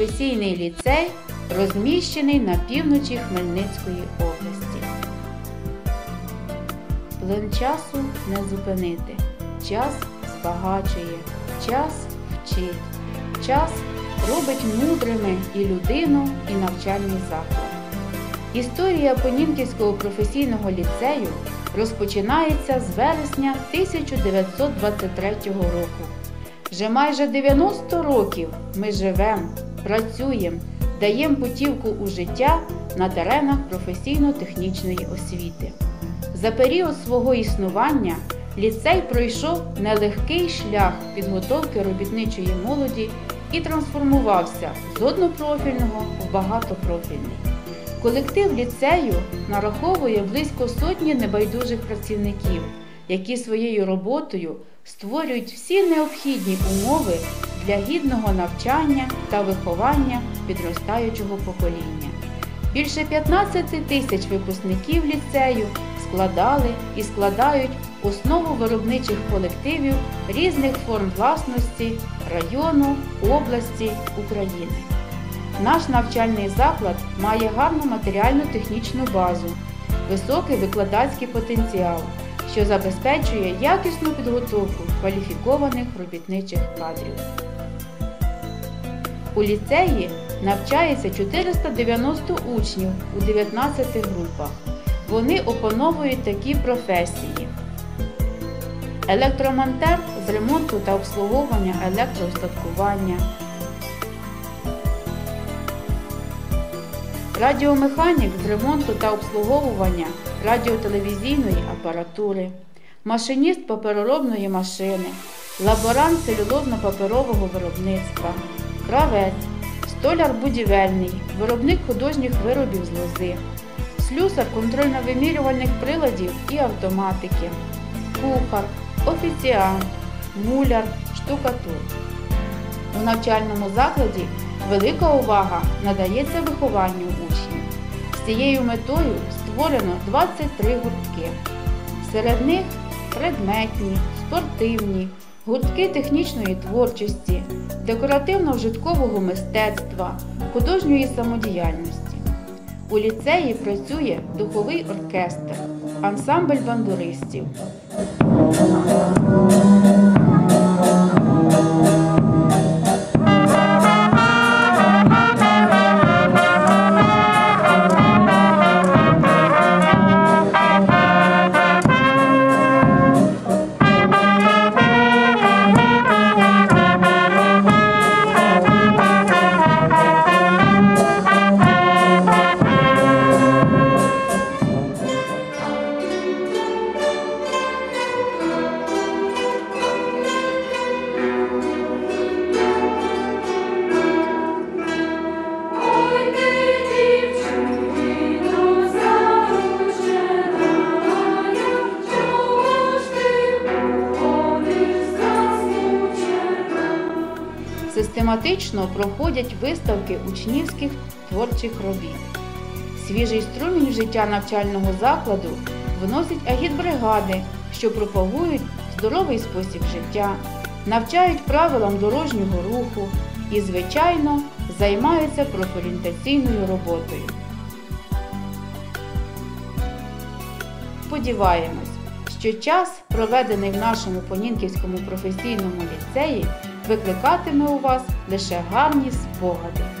Професійний ліцей розміщений на півночі Хмельницької області. Плин часу не зупинити. Час збагачує, час вчить, час робить мудрими і людину, і навчальний заклад. Історія Понінківського професійного ліцею розпочинається з вересня 1923 року. Вже майже 90 років ми живемо, працюємо, даємо путівку у життя на теренах професійно-технічної освіти. За період свого існування ліцей пройшов нелегкий шлях підготовки робітничої молоді і трансформувався з однопрофільного в багатопрофільний. Колектив ліцею нараховує близько сотні небайдужих працівників, які своєю роботою створюють всі необхідні умови для гідного навчання та виховання підростаючого покоління. Більше 15 тисяч випускників ліцею складали і складають основу виробничих колективів різних форм власності району, області України. Наш навчальний заклад має гарну матеріально-технічну базу, високий викладацький потенціал, що забезпечує якісну підготовку кваліфікованих робітничих кадрів. У ліцеї навчається 490 учнів у 19 групах. Вони опановують такі професії. Електромонтер з ремонту та обслуговування електроустаткування. Радіомеханік з ремонту та обслуговування радіотелевізійної апаратури, машиніст папероробної машини, лаборант целюлозно-паперового виробництва, кравець, столяр будівельний, виробник художніх виробів з лози, слюсар контрольно-вимірювальних приладів і автоматики, кухар, офіціант, муляр, штукатур. У навчальному закладі велика увага надається вихованню учнів. З цією метою створено 23 гуртки. Серед них предметні, спортивні, гуртки технічної творчості, декоративно-вжиткового мистецтва, художньої самодіяльності. У ліцеї працює духовий оркестр, ансамбль бандуристів. Систематично проходять виставки учнівських творчих робіт. Свіжий струмінь життя навчального закладу вносять агітбригади, що пропагують здоровий спосіб життя, навчають правилам дорожнього руху і, звичайно, займаються профорієнтаційною роботою. Сподіваємось, що час, проведений в нашому Понінківському професійному ліцеї, викликатиме у вас лише гарні спогади.